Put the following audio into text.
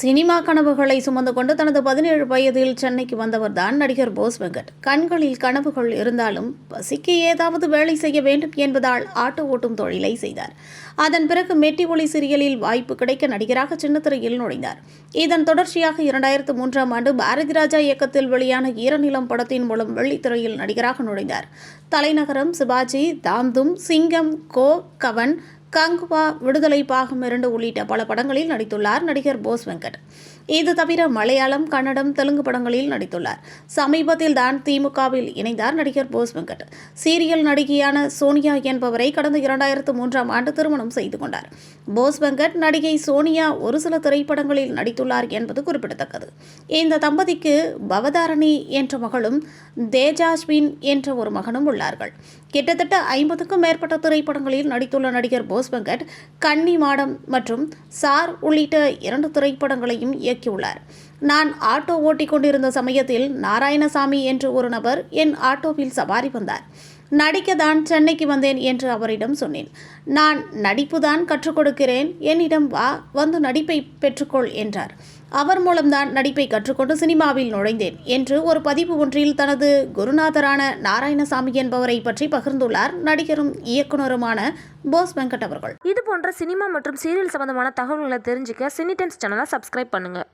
Cinema கனவுகளை சுமந்து கொண்டு தனது பதினேழு வயதில் சென்னைக்கு வந்தவர் தான் நடிகர் போஸ் வெங்கட். கண்களில் கனவுகள் இருந்தாலும் பசிக்கு ஏதாவது வேலை செய்ய வேண்டும் என்பதால் ஆட்டோ ஓட்டும் தொழிலை செய்தார். அதன் பிறகு மெட்டி ஒளி சீரியலில் வாய்ப்பு கிடைக்க நடிகராக சின்னத்திரையில் நுழைந்தார். இதன் தொடர்ச்சியாக இரண்டாயிரத்து மூன்றாம் ஆண்டு பாரதி ராஜா இயக்கத்தில் வெளியான ஈரநிலம் படத்தின் மூலம் வெள்ளித்திரையில் நடிகராக நுழைந்தார். தலைநகரம் சிவாஜி தாம்தும் சிங்கம் கோ கவன் கங்குவா விடுதலை பாகம் இரண்டு உள்ளிட்ட பல படங்களில் நடித்துள்ளார் நடிகர் போஸ் வெங்கட். இது தவிர மலையாளம் கன்னடம் தெலுங்கு படங்களில் நடித்துள்ளார். சமீபத்தில் தான் திமுகவில் இணைந்தார் நடிகர் போஸ் வெங்கட். சீரியல் நடிகையான சோனியா என்பவரை கடந்த இரண்டாயிரத்து மூன்றாம் ஆண்டு திருமணம் செய்து கொண்டார். போஸ் வெங்கட் நடிகை சோனியா ஒரு சில திரைப்படங்களில் நடித்துள்ளார் என்பது குறிப்பிடத்தக்கது. இந்த தம்பதிக்கு பவதாரணி என்ற மகளும் தேஜாஸ்வின் என்ற ஒரு மகனும் உள்ளார்கள். கிட்டத்தட்ட ஐம்பதுக்கும் மேற்பட்ட திரைப்படங்களில் நடித்துள்ள நடிகர் போஸ் வெங்கட் கன்னி மாடம் மற்றும் சார் உள்ளிட்ட இரண்டு திரைப்படங்களையும் இயக்கியுள்ளார். நான் ஆட்டோ ஓட்டிக் கொண்டிருந்த சமயத்தில் நாராயணசாமி என்று ஒரு நபர் என் ஆட்டோவில் சவாரி வந்தார். நடிக்க தான் சென்னைக்கு வந்தேன் என்று அவரிடம் சொன்னேன். நான் நடிப்பு தான் கற்றுக் கொடுக்கிறேன். என்னிடம் வா வந்து நடிப்பை பெற்றுக்கொள் என்றார். அவர் மூலம்தான் நடிப்பை கற்றுக்கொண்டு சினிமாவில் நுழைந்தேன் என்று ஒரு பதிவு ஒன்றில் தனது குருநாதரான நாராயணசாமி என்பவரை பற்றி பகிர்ந்துள்ளார் நடிகரும் இயக்குனருமான போஸ் வெங்கட் அவர்கள். இது போன்ற சினிமா மற்றும் சீரியல் சம்பந்தமான தகவல்களை தெரிஞ்சுக்க சினி டைம்ஸ் சேனலை சப்ஸ்கிரைப் பண்ணுங்கள்